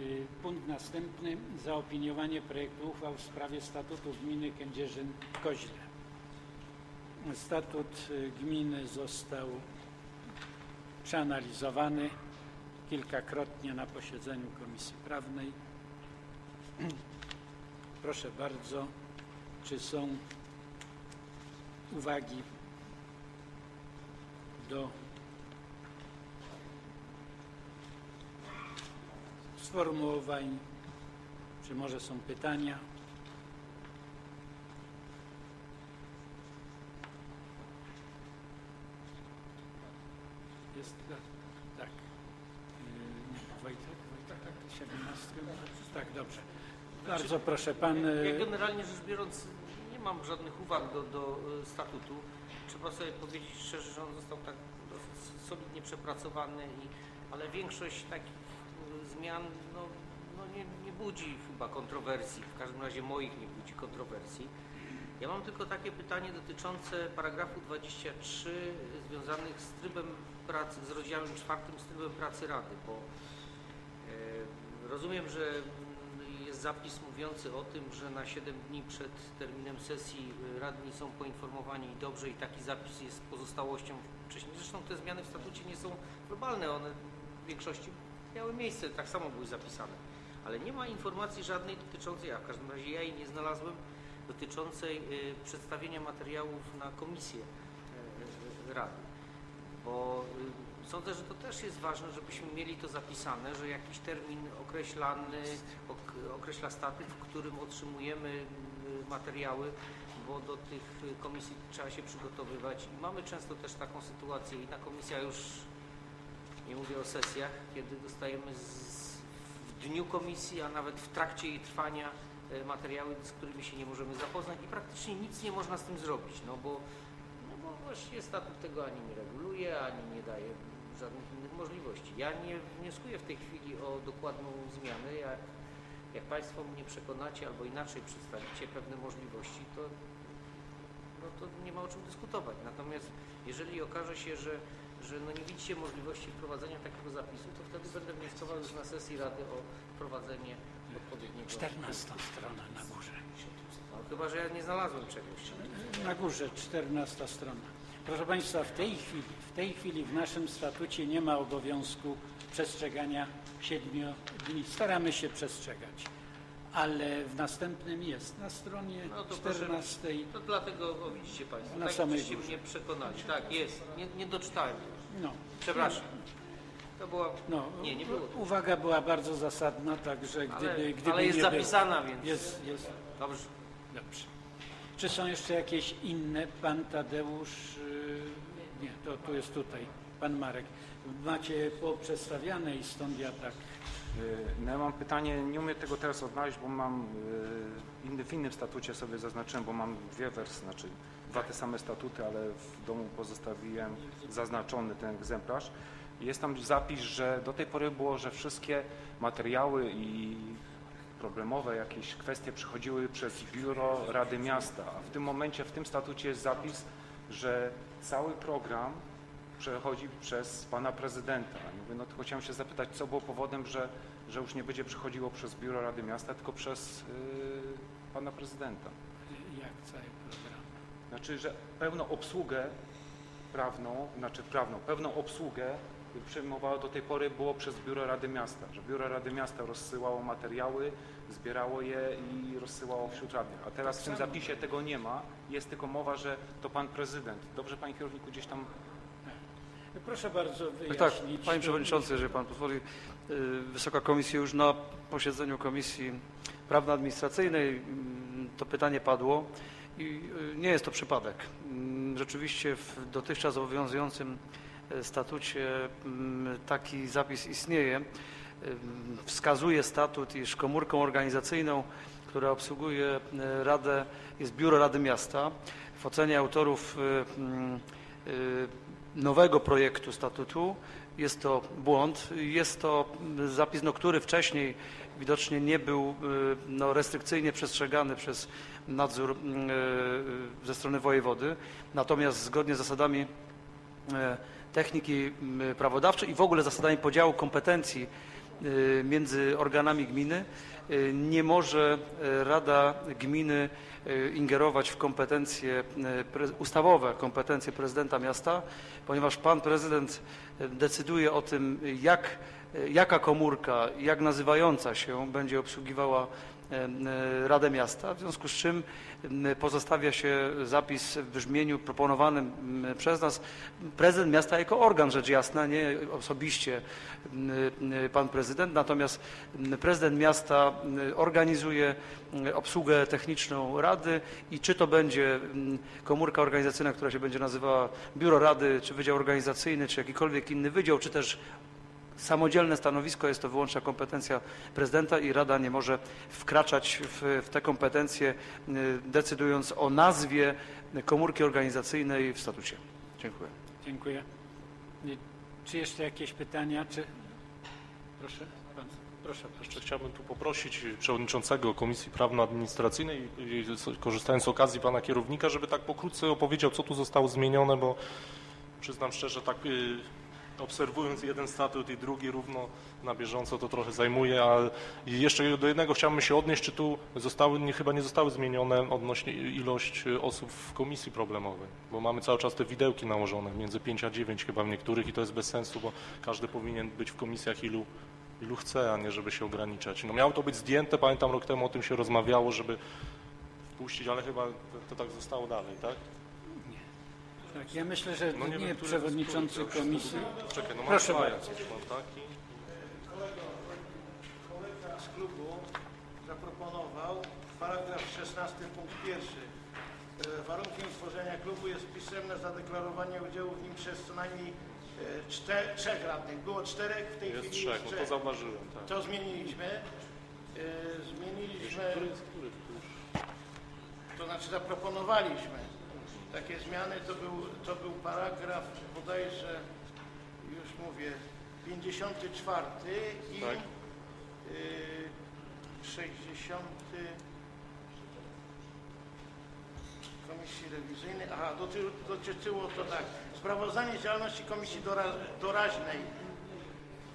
Y, Punkt następny. Zaopiniowanie projektu uchwał w sprawie statutu gminy Kędzierzyn-Koźle. Statut y, gminy został przeanalizowany kilkakrotnie na posiedzeniu Komisji Prawnej. Proszę bardzo, czy są uwagi do sformułowań, czy może są pytania? Jest tak. tak. Wojtek, Wojtek, tak, 17. Tak, dobrze. Bardzo proszę, pan. Ja yy, generalnie rzecz biorąc nie mam żadnych uwag do, do y, statutu. Trzeba sobie powiedzieć szczerze, że on został tak solidnie przepracowany, i, ale większość takich y, zmian no, no nie, nie budzi chyba kontrowersji, w każdym razie moich nie budzi kontrowersji. Ja mam tylko takie pytanie dotyczące paragrafu 23 związanych z trybem pracy, z rozdziałem czwartym, z trybem pracy Rady, bo e, rozumiem, że jest zapis mówiący o tym, że na 7 dni przed terminem sesji y, radni są poinformowani i dobrze i taki zapis jest pozostałością wcześniej. Zresztą te zmiany w statucie nie są globalne, one w większości miały miejsce, tak samo były zapisane. Ale nie ma informacji żadnej dotyczącej, a w każdym razie ja jej nie znalazłem, dotyczącej y, przedstawienia materiałów na komisję y, y, Rady. Bo sądzę, że to też jest ważne, żebyśmy mieli to zapisane, że jakiś termin określany ok, określa statut, w którym otrzymujemy materiały, bo do tych komisji trzeba się przygotowywać i mamy często też taką sytuację i na komisja już nie mówię o sesjach, kiedy dostajemy z, w dniu komisji, a nawet w trakcie jej trwania e, materiały, z którymi się nie możemy zapoznać i praktycznie nic nie można z tym zrobić, no bo, no bo statut tego ani nie reguluje, ani nie daje żadnych innych możliwości. Ja nie wnioskuję w tej chwili o dokładną zmianę. Ja, jak Państwo mnie przekonacie albo inaczej przedstawicie pewne możliwości, to, no to nie ma o czym dyskutować. Natomiast jeżeli okaże się, że, że no nie widzicie możliwości wprowadzenia takiego zapisu, to wtedy będę wnioskował już na sesji Rady o wprowadzenie odpowiedniego... 14 strona na górze. No, chyba, że ja nie znalazłem czegoś. Na górze, 14 strona. Proszę Państwa, w tej chwili, w tej chwili w naszym statucie nie ma obowiązku przestrzegania siedmiu dni. Staramy się przestrzegać, ale w następnym jest na stronie No to proszę- 14. To dlatego, o, widzicie Państwo, Na tak samej górze. mnie przekonali. Tak, jest. Nie, nie doczytałem. No, Przepraszam. To była... no, Nie, nie było. Uwaga była bardzo zasadna, także gdyby, Ale, gdyby ale jest nie zapisana, więc... Jest, jest. Dobrze. Dobrze. Czy są jeszcze jakieś inne? Pan Tadeusz, yy, nie, to tu jest tutaj, pan Marek. Macie poprzestawiane i stąd ja tak. Y, No ja mam pytanie, nie umiem tego teraz odnaleźć, bo mam y, inny, w innym statucie sobie zaznaczyłem, bo mam dwie wersje, znaczy dwa te same statuty, ale w domu pozostawiłem zaznaczony ten egzemplarz. Jest tam zapis, że do tej pory było, że wszystkie materiały i problemowe jakieś kwestie przychodziły przez biuro Rady Miasta, a w tym momencie w tym statucie jest zapis, że cały program przechodzi przez pana prezydenta. Mówię, no chciałem się zapytać, co było powodem, że, że już nie będzie przychodziło przez biuro Rady Miasta, tylko przez yy, pana prezydenta. Jak cały program? Znaczy, że pełną obsługę prawną, znaczy prawną, pełną obsługę przejmowało do tej pory było przez biuro Rady Miasta, że biuro Rady Miasta rozsyłało materiały, zbierało je i rozsyłało wśród radnych. A teraz w tym zapisie tego nie ma, jest tylko mowa, że to pan prezydent. Dobrze, panie kierowniku, gdzieś tam Proszę bardzo Tak, wyjaśnić. tak, panie przewodniczący, jeżeli pan pozwoli, y, Wysoka Komisja już na posiedzeniu Komisji Prawno-Administracyjnej mm, to pytanie padło i y, nie jest to przypadek. Mm, Rzeczywiście w dotychczas obowiązującym e, statucie mm, taki zapis istnieje. Wskazuje statut, iż komórką organizacyjną, która obsługuje Radę, jest Biuro Rady Miasta. W ocenie autorów y, y, nowego projektu statutu jest to błąd. Jest to zapis, no, który wcześniej widocznie nie był y, no, restrykcyjnie przestrzegany przez nadzór mm, y, ze strony wojewody. Natomiast zgodnie z zasadami techniki prawodawczej i w ogóle zasadami podziału kompetencji y, między organami gminy. Y, Nie może y, Rada Gminy y, ingerować w kompetencje y, ustawowe, kompetencje prezydenta miasta, ponieważ pan prezydent y, decyduje o tym, jak, y, jaka komórka, jak nazywająca się będzie obsługiwała e, Radę Miasta, w związku z czym pozostawia się zapis w brzmieniu proponowanym przez nas. Prezydent miasta jako organ, rzecz jasna, nie osobiście m, pan prezydent, natomiast prezydent miasta organizuje obsługę techniczną Rady i czy to będzie komórka organizacyjna, która się będzie nazywała Biuro Rady, czy Wydział Organizacyjny, czy jakikolwiek inny wydział, czy też samodzielne stanowisko, jest to wyłączna kompetencja prezydenta i Rada nie może wkraczać w, w te kompetencje, y, decydując o nazwie komórki organizacyjnej w statucie. Dziękuję. Dziękuję. Y, Czy jeszcze jakieś pytania? Czy... Proszę, proszę bardzo. Jeszcze chciałbym tu poprosić przewodniczącego Komisji Prawno-Administracyjnej, korzystając z okazji pana kierownika, żeby tak pokrótce opowiedział, co tu zostało zmienione, bo przyznam szczerze, tak y, obserwując jeden statut i drugi równo na bieżąco, to trochę zajmuje, a jeszcze do jednego chciałbym się odnieść, czy tu zostały, nie, chyba nie zostały zmienione odnośnie ilość y, osób w komisji problemowej, bo mamy cały czas te widełki nałożone, między 5 a 9 chyba w niektórych i to jest bez sensu, bo każdy powinien być w komisjach ilu ilu chce, a nie żeby się ograniczać. No miało to być zdjęte, pamiętam rok temu o tym się rozmawiało, żeby wpuścić, ale chyba to, to tak zostało dalej, tak? Tak, ja myślę, że No nie, wiem, który- przewodniczący który komisji. Czekaj, no mam Proszę bardzo. coś mam taki. Kolega z klubu zaproponował paragraf 16 punkt pierwszy. E, Warunkiem utworzenia klubu jest pisemne zadeklarowanie udziału w nim przez co najmniej e, czte, trzech radnych. Było czterech, w tej Jest chwili trzech, jest no to trzech. zauważyłem, tak. To zmieniliśmy. E, Zmieniliśmy, to znaczy zaproponowaliśmy takie zmiany. To był, to był paragraf bodajże, już mówię, 54 i Tak. y, 60 Komisji Rewizyjnej. Aha, doty- dotyczyło to tak. Sprawozdanie z działalności Komisji dora, Doraźnej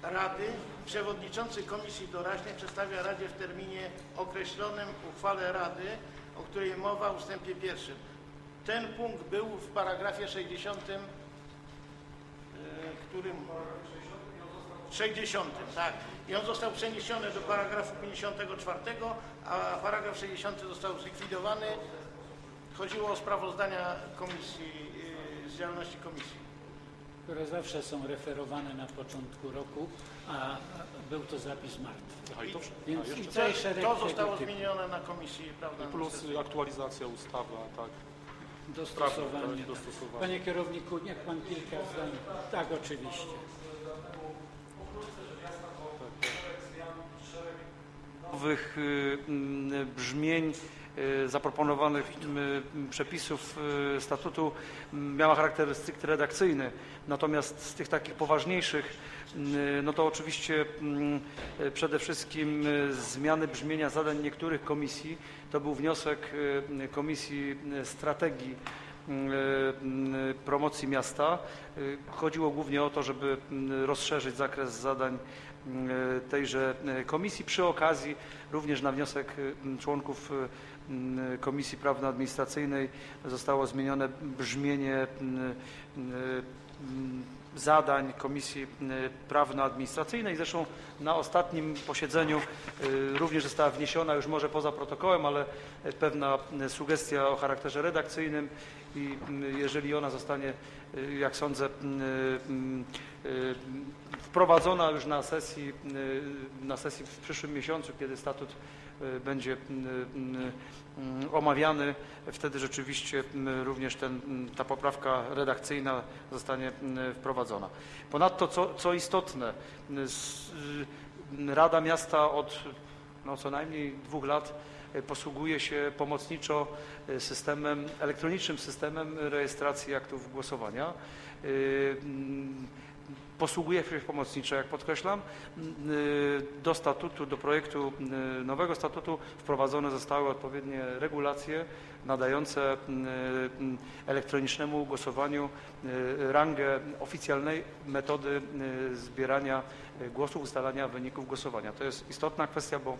Rady. Przewodniczący Komisji Doraźnej przedstawia Radzie w terminie określonym uchwale Rady, o której mowa w ustępie pierwszym. Ten punkt był w paragrafie 60, y, którym 60, tak. I on został przeniesiony do paragrafu 54, a paragraf 60 został zlikwidowany. Chodziło o sprawozdania komisji, y, z działalności komisji. które zawsze są referowane na początku roku, a był to zapis martwy. Aha, i to, Więc a i jeszcze cały szereg To tego zostało typu zmienione na komisji, prawda? plus aktualizacja ustawy, tak. Dostosowanie. dostosowanie. Panie kierowniku, niech pan kilka zdań. Tak, oczywiście. nowych y, brzmień zaproponowanych y, przepisów y, statutu m, miała charakter stricte redakcyjny. Natomiast z tych takich poważniejszych, y, no to oczywiście mm, y, przede wszystkim y, zmiany brzmienia zadań niektórych komisji. To był wniosek y, Komisji y, Strategii y, y, Promocji Miasta. Y, Chodziło głównie o to, żeby y, rozszerzyć zakres zadań y, tejże y, komisji. Przy okazji również na wniosek y, członków y, y, Komisji Prawno-Administracyjnej zostało zmienione brzmienie y, y, zadań Komisji Prawno-Administracyjnej. Zresztą na ostatnim posiedzeniu y, również została wniesiona, już może poza protokołem, ale pewna sugestia o charakterze redakcyjnym i jeżeli ona zostanie, y, jak sądzę, y, wprowadzona już na sesji, na sesji w przyszłym miesiącu, kiedy statut będzie y, y, y, omawiany, wtedy rzeczywiście y, również ten, y, ta poprawka redakcyjna zostanie y, wprowadzona. Ponadto, co, co istotne, y, y, Rada Miasta od no, co najmniej dwóch lat y, posługuje się pomocniczo y, systemem, elektronicznym systemem rejestracji aktów głosowania. Posługuje się pomocniczo, jak podkreślam. Y, Do statutu, do projektu y, nowego statutu wprowadzone zostały odpowiednie regulacje nadające y, elektronicznemu głosowaniu rangę oficjalnej metody zbierania głosów, ustalania wyników głosowania. To jest istotna kwestia, bo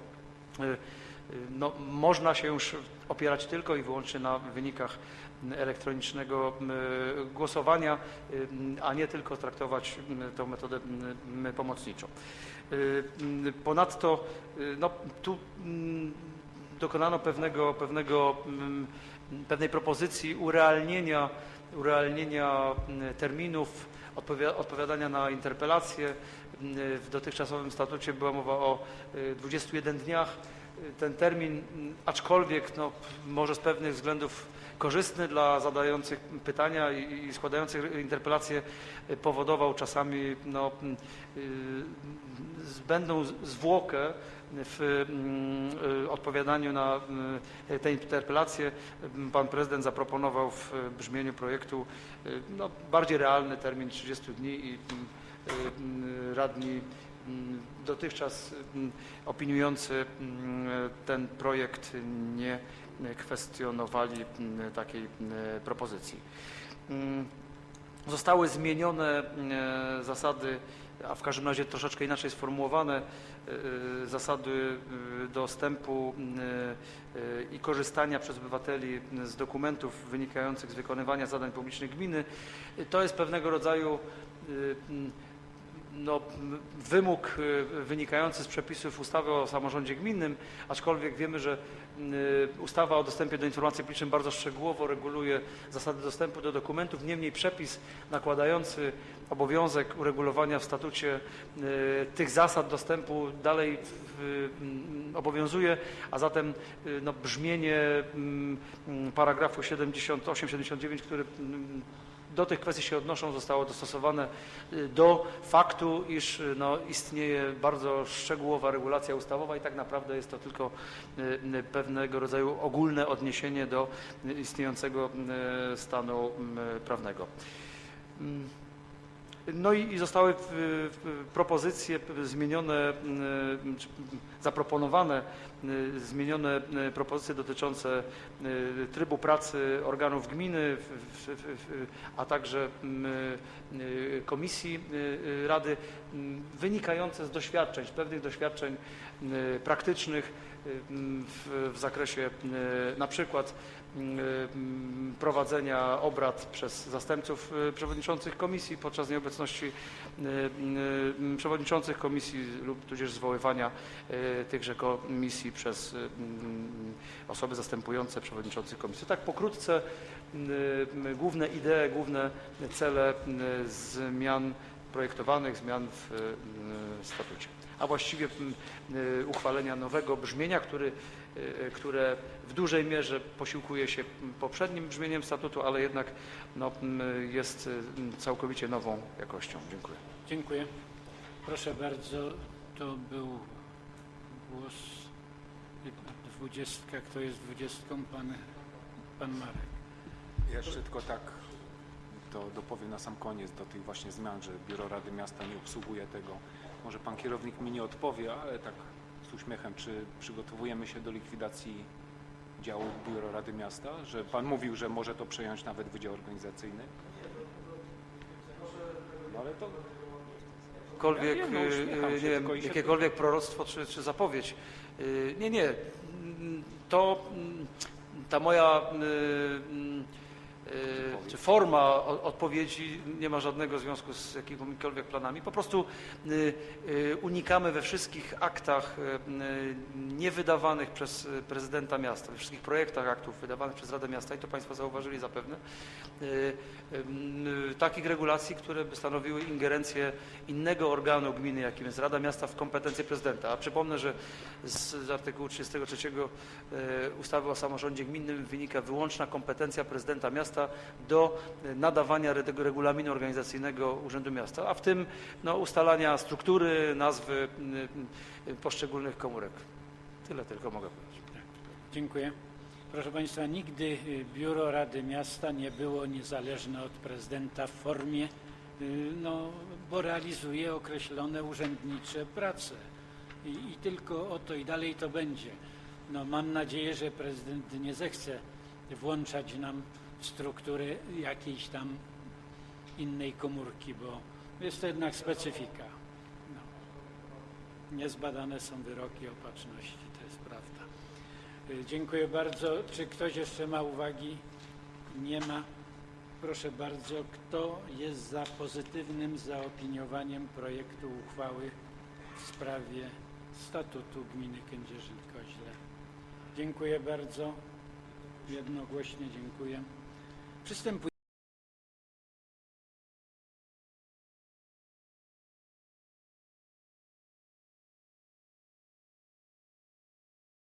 no, można się już opierać tylko i wyłącznie na wynikach elektronicznego głosowania, y, a nie tylko traktować tę metodę pomocniczą. Y, Ponadto y, no, tu mm, dokonano pewnego, pewnego, pewnej propozycji urealnienia, urealnienia terminów odpowi- odpowiadania na interpelacje. W dotychczasowym statucie była mowa o y, 21 dniach. Ten termin, aczkolwiek no, może z pewnych względów korzystny dla zadających pytania i, składających interpelacje, powodował czasami no, mm, y, zbędną zwłokę w mm, y, odpowiadaniu na y, te interpelacje. Pan prezydent zaproponował w brzmieniu projektu no, bardziej realny termin 30 dni i mm, radni dotychczas opiniujący ten projekt nie kwestionowali takiej propozycji. Mm, Zostały zmienione zasady, a w każdym razie troszeczkę inaczej sformułowane e, zasady e, dostępu e, e, i korzystania przez obywateli z dokumentów wynikających z wykonywania zadań publicznych gminy. To jest pewnego rodzaju m, no, wymóg e, wynikający z przepisów ustawy o samorządzie gminnym, aczkolwiek wiemy, że m, ustawa o dostępie do informacji publicznej bardzo szczegółowo reguluje zasady dostępu do dokumentów, niemniej przepis nakładający obowiązek uregulowania w statucie e, tych zasad dostępu dalej w, m, obowiązuje, a zatem no, brzmienie m, m, paragrafu 78-79, który m, do tych kwestii się odnoszą, zostało dostosowane y, do faktu, iż y, no, istnieje bardzo szczegółowa regulacja ustawowa i tak naprawdę jest to tylko y, pewnego rodzaju ogólne odniesienie do istniejącego stanu prawnego. Mm. No i, i zostały w, w, propozycje zmienione, czy zaproponowane y, zmienione y, propozycje dotyczące y, trybu pracy organów gminy, a także mm, komisji rady, mm, wynikające z doświadczeń, pewnych doświadczeń praktycznych mm, w, w zakresie na przykład prowadzenia obrad przez zastępców y, przewodniczących komisji podczas nieobecności y, y, przewodniczących komisji lub tudzież zwoływania tychże komisji przez mm, osoby zastępujące przewodniczących komisji. Tak pokrótce główne idee, główne cele zmian projektowanych, zmian w statucie. A właściwie mm, uchwalenia nowego brzmienia, który które w dużej mierze posiłkuje się poprzednim brzmieniem statutu, ale jednak no, jest y, całkowicie nową jakością. Dziękuję. Dziękuję. Proszę bardzo, to był głos dwudziestka. Kto jest dwudziestką? Pan, pan Marek. Jeszcze tylko tak to dopowiem na sam koniec do tych właśnie zmian, że Biuro Rady Miasta nie obsługuje tego. Może pan kierownik mi nie odpowie, ale tak z uśmiechem, czy przygotowujemy się do likwidacji działu Biuro Rady Miasta? Że pan mówił, że może to przejąć nawet Wydział Organizacyjny? No ale to Jakkolwiek, Ja wiem, y, nie wiem, jakiekolwiek proroctwo czy, czy zapowiedź. Y, Nie, nie. Mm, To mm, ta moja y, y, czy forma odpowiedzi nie ma żadnego związku z jakimikolwiek planami. Po prostu y, y, unikamy we wszystkich aktach y, y, niewydawanych przez y, prezydenta miasta, we wszystkich projektach aktów wydawanych przez Radę Miasta i to Państwo zauważyli zapewne, y, y, takich regulacji, które by stanowiły ingerencję innego organu gminy, jakim jest Rada Miasta w kompetencje prezydenta. A przypomnę, że z, artykułu 33 e, ustawy o samorządzie gminnym wynika wyłączna kompetencja prezydenta miasta do e, nadawania regulaminu organizacyjnego Urzędu Miasta, a w tym no, ustalania struktury, nazwy poszczególnych komórek. Tyle tylko mogę powiedzieć. Dziękuję. Proszę Państwa, nigdy y, Biuro Rady Miasta nie było niezależne od prezydenta w formie y, no, bo realizuje określone urzędnicze prace. I, I tylko o to i dalej to będzie. No, mam nadzieję, że prezydent nie zechce włączać nam struktury jakiejś tam innej komórki, bo jest to jednak specyfika. No. Niezbadane są wyroki opatrzności, to jest prawda. Y, Dziękuję bardzo. Czy ktoś jeszcze ma uwagi? Nie ma. Proszę bardzo, kto jest za pozytywnym zaopiniowaniem projektu uchwały w sprawie statutu gminy Kędzierzyn-Koźle? Dziękuję bardzo. Jednogłośnie dziękuję. Przystępujemy